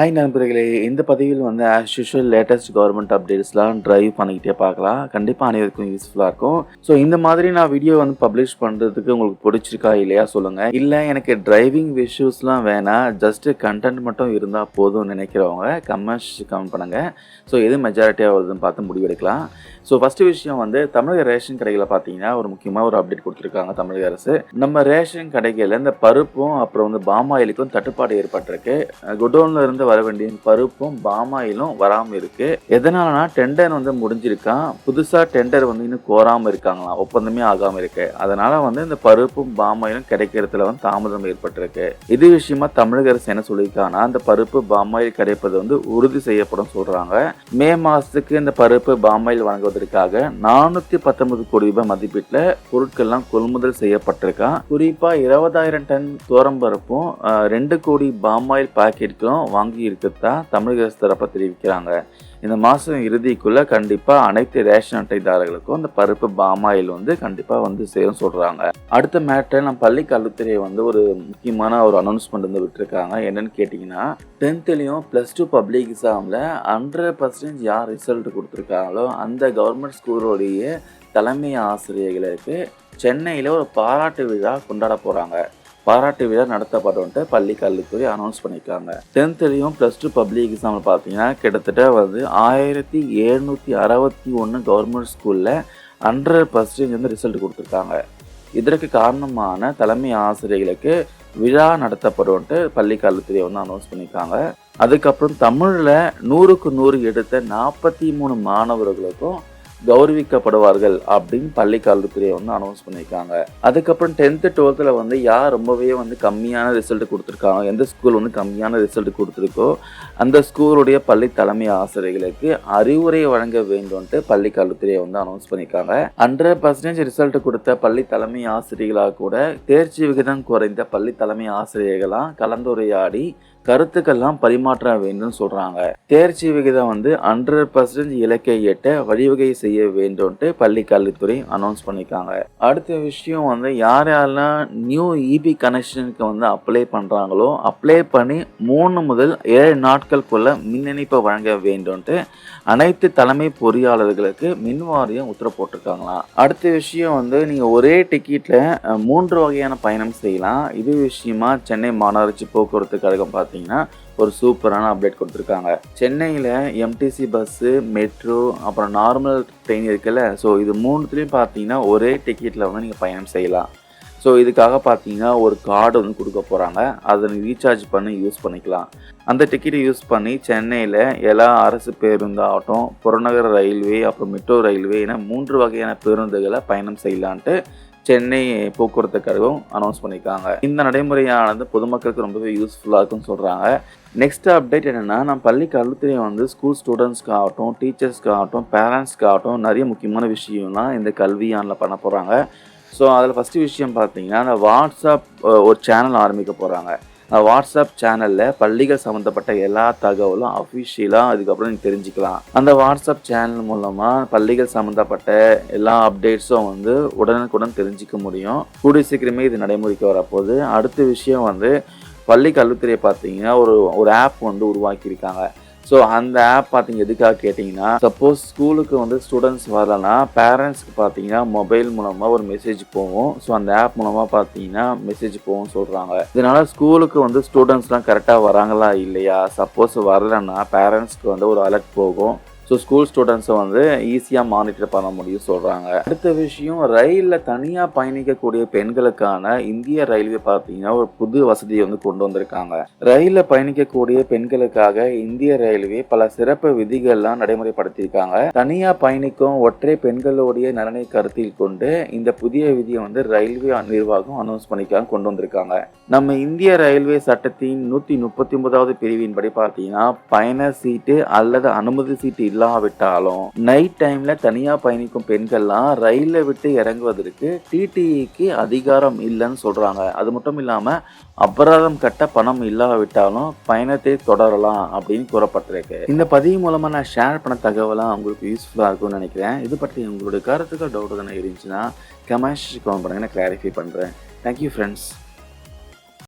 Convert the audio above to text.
Hi நண்பர்களே. இந்த பதிவில் வந்து ஆஸ் யூஷுவல் லேட்டஸ்ட் கவர்மெண்ட் அப்டேட்ஸ்லாம் ட்ரைவ் பண்ணிக்கிட்டே பார்க்கலாம். கண்டிப்பாக அனைவருக்கும் யூஸ்ஃபுல்லாக இருக்கும். ஸோ இந்த மாதிரி நான் வீடியோ வந்து பப்ளிஷ் பண்ணுறதுக்கு உங்களுக்கு பிடிச்சிருக்கா இல்லையா சொல்லுங்கள் இல்லை எனக்கு டிரைவிங் இஷ்யூஸ்லாம் வேணாம். ஜஸ்ட்டு கண்டென்ட் மட்டும் இருந்தால் போதும்னு நினைக்கிறவங்க கமெண்ட்ஸ் கமெண்ட் பண்ணுங்கள் ஸோ எது மெஜாரிட்டியாக வருதுன்னு பார்த்து முடிவெடுக்கலாம் ஸோ ஃபஸ்ட்டு விஷயம் வந்து தமிழக ரேஷன் கடைகளில் பார்த்தீங்கன்னா ஒரு முக்கியமாக ஒரு அப்டேட் கொடுத்துருக்காங்க தமிழக அரசு. நம்ம ரேஷன் கடைகளில் இந்த பருப்பும் அப்புறம் வந்து பாமாயிலுக்கும் தட்டுப்பாடு ஏற்பட்டிருக்கு. குடோன்ல இருந்து வர வேண்டிய பருப்பும் பாமாயிலும் வராமல் இருக்கு. எதனாலனா டெண்டர் வந்து முடிஞ்சிருக்கான் புதுசாக டெண்டர் வந்து இன்னும் கோராமல் இருக்காங்களாம். ஒப்பந்தமே ஆகாமல் இருக்கு. அதனால வந்து இந்த பருப்பும் பாமாயிலும் கிடைக்கிறதுல வந்து தாமதம் ஏற்பட்டிருக்கு. இது விஷயமா தமிழக அரசு என்ன சொல்லியிருக்காங்கன்னா அந்த பருப்பு பாமாயில் கிடைப்பது வந்து உறுதி செய்யப்படும் சொல்றாங்க. மே மாசத்துக்கு இந்த பருப்பு பாமாயில் வழங்குவதற்காக நானூத்தி பத்தொன்பது கோடி ரூபாய் மதிப்பீட்டில் பொருட்கள்லாம் கொள்முதல் செய்யப்பட்டிருக்கான் குறிப்பா இருபதாயிரம் டன் தோரம் பருப்பும் ரெண்டு கோடி பாமாயில் பாக்கெட்களும் வாங்கி இருக்கதா தமிழக அரசு தரப்ப தெரிவிக்கிறாங்க. இந்த மாதம் இறுதிக்குள்ளே கண்டிப்பாக அனைத்து ரேஷன் அட்டைதாரர்களுக்கும் இந்த பருப்பு பாமாயில் வந்து கண்டிப்பாக வந்து சேரும் சொல்கிறாங்க அடுத்த மேட்டர் நம்ம பள்ளி கல்வித்துறை வந்து ஒரு முக்கியமான ஒரு அனௌன்ஸ்மெண்ட் வந்து விட்டுருக்காங்க. என்னன்னு கேட்டிங்கன்னா டென்த்துலேயும் ப்ளஸ் டூ பப்ளிக் எக்ஸாமில் ஹண்ட்ரட் பர்சன்டேஜ் யார் ரிசல்ட் கொடுத்துருக்காங்களோ அந்த கவர்மெண்ட் ஸ்கூலோடைய தலைமை ஆசிரியர்களுக்கு சென்னையில் ஒரு பாராட்டு விழா கொண்டாட போகிறாங்க பாராட்டு விழா நடத்தப்படும்ட்டு பள்ளி கல்வித்துறை அனௌன்ஸ் பண்ணியிருக்காங்க டென்த்துலேயும் ப்ளஸ் டூ பப்ளிக் எக்ஸாமில் பார்த்தீங்கன்னா கிட்டத்தட்ட வந்து ஆயிரத்தி எழுநூற்றி அறுபத்தி ஒன்று கவர்மெண்ட் ஸ்கூலில் ஹண்ட்ரட் பர்சன்டேஜ் வந்து ரிசல்ட் கொடுத்துருக்காங்க. இதற்கு காரணமான தலைமை ஆசிரியர்களுக்கு விழா நடத்தப்படும்ட்டு பள்ளி கல்வித்துறை வந்து அனௌன்ஸ் பண்ணியிருக்காங்க அதுக்கப்புறம் தமிழில் நூறுக்கு நூறு எடுத்த நாற்பத்தி மூணு மாணவர்களுக்கும் கௌரவிக்கப்படுவார்கள் அப்படின்னு பள்ளி கல்வித்துறையை வந்து அனௌன்ஸ் பண்ணியிருக்காங்க. அதுக்கப்புறம் டென்த்து டுவெல்த்தில் வந்து யார் ரொம்பவே வந்து கம்மியான ரிசல்ட் கொடுத்துருக்காங்க எந்த ஸ்கூல் வந்து கம்மியான ரிசல்ட் கொடுத்துருக்கோ அந்த ஸ்கூலுடைய பள்ளி தலைமை ஆசிரியர்களுக்கு அறிவுரை வழங்க வேண்டும்ட்டு பள்ளி கல்வித்துறையை வந்து அனௌன்ஸ் பண்ணியிருக்காங்க. ஹண்ட்ரட் பர்சன்டேஜ் ரிசல்ட் கொடுத்த பள்ளி தலைமை ஆசிரியர்களாக கூட தேர்ச்சி விகிதம் குறைந்த பள்ளி தலைமை ஆசிரியர்களாக கலந்துரையாடி கருத்துக்கள்லாம் பரிமாற்ற வேண்டும் சொல்றாங்க. தேர்ச்சி விகிதம் வந்து ஹண்ட்ரட் பர்சன்ட் இலக்கை எட்ட வழிவகை செய்ய வேண்டும்ட்டு பள்ளி கல்வித்துறை அனௌன்ஸ் பண்ணியிருக்காங்க அடுத்த விஷயம் வந்து யார் யாரெல்லாம் நியூ இபி கனெக்ஷனுக்கு வந்து அப்ளை பண்றாங்களோ அப்ளை பண்ணி மூணு முதல் ஏழு நாட்களுக்குள்ள மின் இணைப்பை வழங்க வேண்டும்ட்டு அனைத்து தலைமை பொறியாளர்களுக்கு மின் வாரியம் உத்தரவு போட்டிருக்காங்களாம் அடுத்த விஷயம் வந்து நீங்க ஒரே டிக்கெட்ல மூன்று வகையான பயணம் செய்யலாம். இது விஷயமா சென்னை மாநகராட்சி போக்குவரத்து கழகம் பார்த்து பார்த்தீங்கன்னா ஒரு சூப்பரான அப்டேட் கொடுத்துருக்காங்க. சென்னையில் எம்டிசி பஸ்ஸு மெட்ரோ அப்புறம் நார்மல் ட்ரெயின் இருக்குல்ல? ஸோ இது மூணுத்துலேயும் பார்த்தீங்கன்னா ஒரே டிக்கெட்டில் வந்து நீங்கள் பயணம் செய்யலாம். ஸோ இதுக்காக பார்த்தீங்கன்னா ஒரு கார்டு வந்து கொடுக்க போகிறாங்க அதை ரீசார்ஜ் பண்ணி யூஸ் பண்ணிக்கலாம். அந்த டிக்கெட்டை யூஸ் பண்ணி சென்னையில் எல்லா அரசு பேருந்து ஆகட்டும் புறநகர் ரயில்வே அப்புறம் மெட்ரோ ரயில்வே என மூன்று வகையான பேருந்துகளை பயணம் செய்யலான்ட்டு சென்னை போக்குவரத்து கழகம் அனௌன்ஸ் பண்ணியிருக்காங்க. இந்த நடைமுறையானது பொதுமக்களுக்கு ரொம்பவே யூஸ்ஃபுல்லாக இருக்கும்னு சொல்கிறாங்க நெக்ஸ்ட் அப்டேட் என்னென்னா நம்ம பள்ளி கல்வித்துறையை வந்து ஸ்கூல் ஸ்டூடெண்ட்ஸ்க்கு ஆகட்டும் டீச்சர்ஸ்க்கு ஆகட்டும் பேரண்ட்ஸ்க்கு ஆகட்டும் நிறைய முக்கியமான விஷயம்லாம் இந்த கல்வியானில் பண்ண போகிறாங்க ஸோ அதில் ஃபஸ்ட்டு விஷயம் பார்த்தீங்கன்னா அந்த வாட்ஸ்அப் ஒரு சேனல் ஆரம்பிக்க போகிறாங்க வாட்ஸ்அப் சேனலில் பள்ளிகள் சம்மந்தப்பட்ட எல்லா தகவலும் அஃபிஷியலாக அதுக்கப்புறம் நீங்கள் தெரிஞ்சுக்கலாம். அந்த வாட்ஸ்அப் சேனல் மூலமாக பள்ளிகள் சம்மந்தப்பட்ட எல்லா அப்டேட்ஸும் வந்து உடனுக்குடன் தெரிஞ்சுக்க முடியும். கூடிய சீக்கிரமே இது நடைமுறைக்கு வரப்போகுது. அடுத்த விஷயம் வந்து பள்ளி கல்வித்துறையை பார்த்தீங்கன்னா ஒரு ஒரு ஆப் வந்து உருவாக்கியிருக்காங்க. ஸோ அந்த ஆப் பார்த்தீங்க எதுக்காக கேட்டிங்கன்னா சப்போஸ் ஸ்கூலுக்கு வந்து ஸ்டூடெண்ட்ஸ் வரலன்னா பேரண்ட்ஸ்க்கு பார்த்தீங்கன்னா மொபைல் மூலமாக ஒரு மெசேஜ் போகும். ஸோ அந்த ஆப் மூலமாக பார்த்தீங்கன்னா மெசேஜ் போகும் சொல்கிறாங்க இதனால் ஸ்கூலுக்கு வந்து ஸ்டூடெண்ட்ஸ்லாம் கரெக்டாக வராங்களா இல்லையா? சப்போஸ் வரலன்னா பேரண்ட்ஸ்க்கு வந்து ஒரு அலர்ட் போகும். ஸோ ஸ்கூல் ஸ்டூடெண்ட்ஸை வந்து ஈஸியாக மானிட்டர் பண்ண முடியும் சொல்கிறாங்க அடுத்த விஷயம் ரயிலில் தனியாக பயணிக்கக்கூடிய பெண்களுக்கான இந்திய ரயில்வே பார்த்தீங்கன்னா ஒரு புது வசதியை வந்து கொண்டு வந்திருக்காங்க. ரயிலில் பயணிக்கக்கூடிய பெண்களுக்காக இந்திய ரயில்வே பல சிறப்பு விதிகள்லாம் நடைமுறைப்படுத்தியிருக்காங்க. தனியாக பயணிக்கும் ஒற்றை பெண்களுடைய நலனை கருத்தில் கொண்டு இந்த புதிய விதியை வந்து ரயில்வே நிர்வாகம் அனௌன்ஸ் பண்ணிக்காக கொண்டு வந்திருக்காங்க. நம்ம இந்திய ரயில்வே சட்டத்தின் நூற்றி முப்பத்தி ஒன்பதாவது பிரிவின்படி பார்த்தீங்கன்னா பயண சீட்டு அல்லது அனுமதி சீட்டு இல்லாவிட்டாலும் நைட் டைம்ல தனியா பயணிக்கும் பெண்கள்லாம் ரயிலை விட்டு இறங்குவதற்கு டிடிஇக்கு அதிகாரம் இல்லைன்னு சொல்றாங்க. அது மட்டும் இல்லாம அபராதம் கட்ட பணம் இல்லாவிட்டாலும் பயணத்தை தொடரலாம் அப்படின்னு கூறப்பட்டிருக்கு. இந்த பதிவு மூலமா நான் ஷேர் பண்ண தகவலாம் உங்களுக்கு யூஸ்ஃபுல்லா இருக்கும்னு நினைக்கிறேன். இது பற்றி உங்களுடைய கருத்துக்கள் டவுட் தானே இருந்துச்சுன்னா கமெண்ட்ஸ் கமெண்ட் பண்ணுங்க. நான் கிளாரிஃபை பண்றேன். Thank you friends